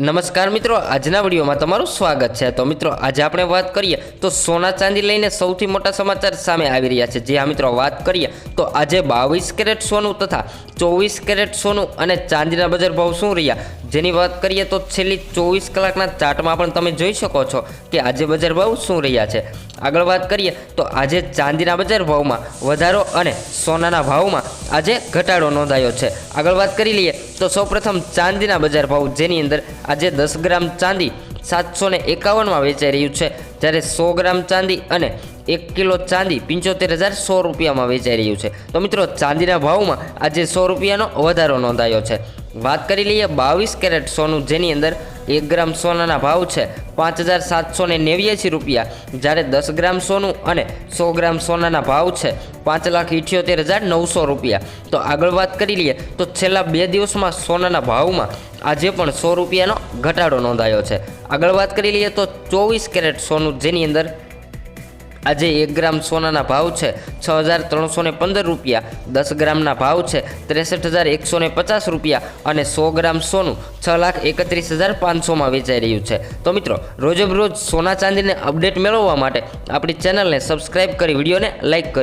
નમસ્કાર મિત્રો, આજના વિડીયોમાં તમારું સ્વાગત છે. તો મિત્રો, આજે આપણે વાત કરીએ તો સોના ચાંદી લઈને સૌથી મોટા સમાચાર સામે આવી રહ્યા છે. જે આ મિત્રો, વાત કરીએ તો આજે બાવીસ કેરેટ સોનું તથા ચોવીસ કેરેટ સોનું અને ચાંદીના બજાર ભાવ શું રહ્યા? જેની વાત કરીએ તો છેલ્લી ચોવીસ કલાકના ચાર્ટમાં પણ તમે જોઈ શકો છો કે આજે બજાર ભાવ શું રહ્યા છે. આગળ વાત કરીએ તો આજે ચાંદીના બજાર ભાવમાં વધારો અને સોનાના ભાવમાં આજે ઘટાડો નોંધાયો છે. આગળ વાત કરી લઈએ તો સૌપ્રથમ ચાંદીના બજાર ભાવ જેની અંદર આજે દસ ગ્રામ ચાંદી સાતસો ને એકાવનમાં વેચાઈ રહ્યું છે. જ્યારે સો ગ્રામ ચાંદી અને એક કિલો ચાંદી પંચોતેર હજાર સો રૂપિયામાં વેચાઈ રહ્યું છે. તો મિત્રો, ચાંદીના ભાવમાં આજે સો રૂપિયાનો વધારો નોંધાયો છે. વાત કરી લઈએ બાવીસ કેરેટ સોનું, જેની અંદર એક ગ્રામ સોનાના ભાવ છે પાંચ હજાર સાતસો ને નેવ્યાસી રૂપિયા. જ્યારે દસ ગ્રામ સોનું અને સો ગ્રામ સોનાના ભાવ છે પાંચ લાખ ઇઠ્યોતેર હજાર નવસો રૂપિયા. તો આગળ વાત કરી લઈએ તો છેલ્લા બે દિવસમાં સોનાના ભાવમાં આજે પણ સો રૂપિયાનો ઘટાડો નોંધાયો છે. આગળ વાત કરી લઈએ તો ચોવીસ કેરેટ સોનું, જેની અંદર આજે એક ગ્રામ સોનાના ભાવ છે છ હજાર ત્રણસો પંદર રૂપિયા, દસ ગ્રામના ભાવ છે ત્રેસઠ હજાર એકસો ને પચાસ રૂપિયા અને સો ગ્રામ સોનું છ લાખ એકત્રીસ હજાર પાંચસોમાં વેચાઈ રહ્યું છે. તો મિત્રો રોજબરોજ સોના ચાંદીને અપડેટ મેળવવા માટે આપણી ચેનલને સબસ્ક્રાઈબ કરી, વિડીયોને લાઇક કરી